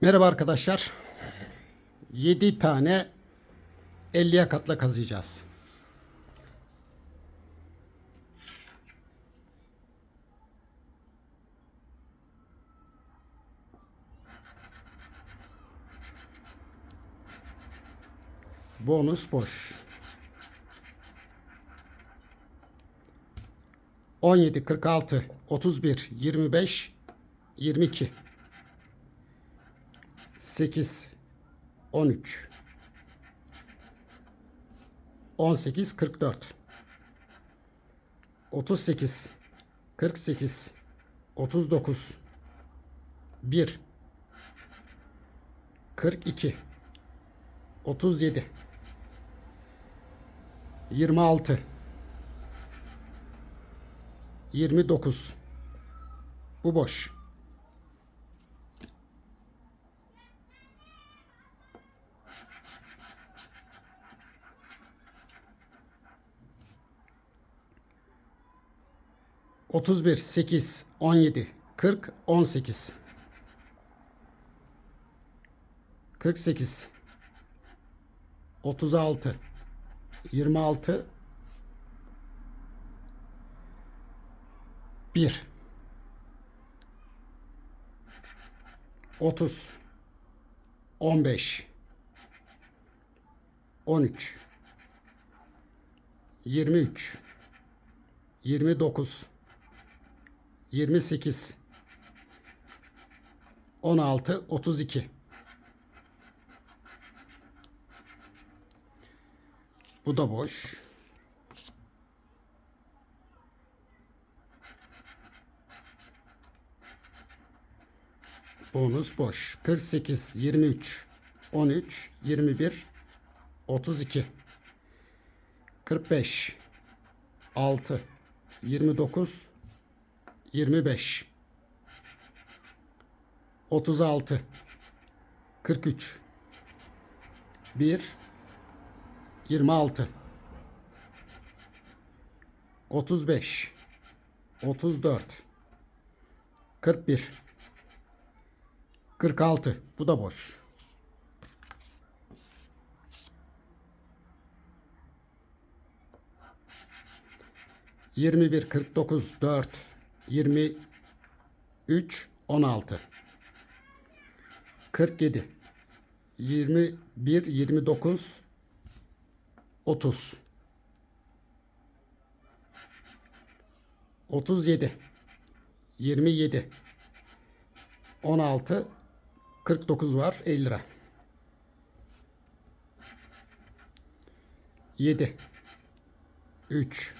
Merhaba arkadaşlar. 7 tane 50'ye katla kazıyacağız. Bonus boş. 17, 46, 31, 25, 22. 8 13 18 44 38 48 39 1 42 37 26 29 Bu boş. 31, 8, 17, 40, 18. 48 36 26 1 30 15 13 23 29 28 16 32 Bu da boş. Bonus boş. 48 23 13 21 32 45 6 29 25 36 43 1 26 35 34 41 46 bu da boş. Yirmi bir, kırk dokuz, dört, 23 16 47 21 29 30 37 27 16 49 var 50 lira. 7 3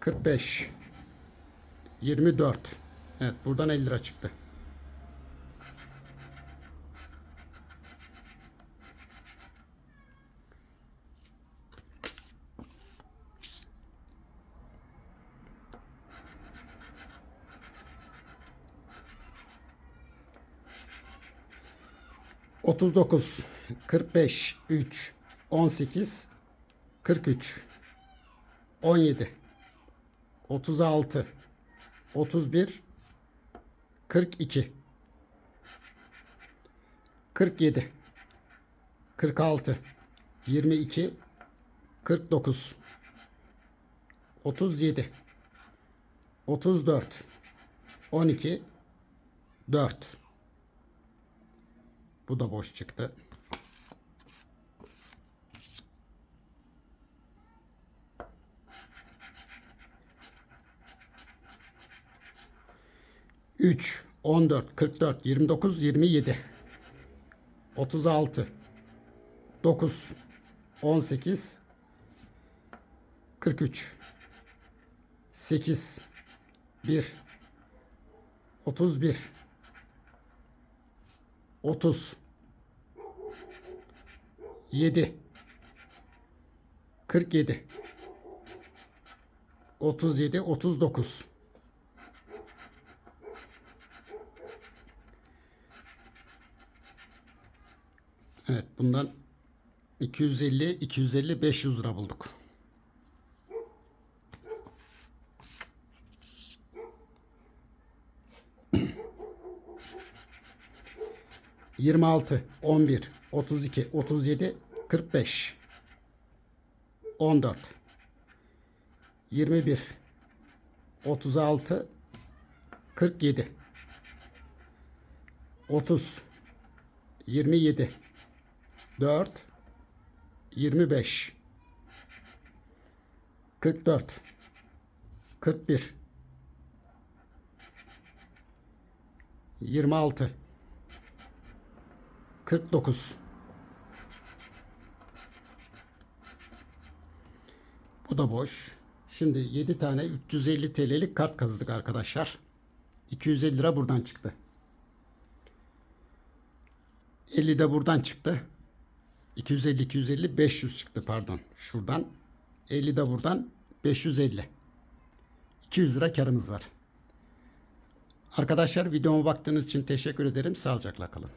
45 24. Evet buradan 50 lira çıktı. Otuz dokuz, kırk beş, üç, on sekiz, kırk üç, on yedi, otuz altı, 31 42 47 46 22 49 37 34 12 4 Bu da boş çıktı. 3, 14, 44, 29, 27, 36, 9, 18, 43, 8, 1, 31, 30, 7, 47, 37, 39, Evet bundan 250, 250, 500 lira bulduk. Yirmi altı, on bir, otuz iki, otuz yedi, kırk beş, on dört, yirmi bir, otuz altı, kırk yedi, otuz, yirmi yedi, 4, 25, 44, 41, 26, 49. Bu da boş. Şimdi 7 tane 350 TL'lik kart kazıdık arkadaşlar. 250 lira buradan çıktı. 50 de buradan çıktı. 250 250 500 çıktı pardon. Şuradan 50 de buradan 550. 200 lira karımız var. Arkadaşlar videoma baktığınız için teşekkür ederim. Sağlıcakla kalın.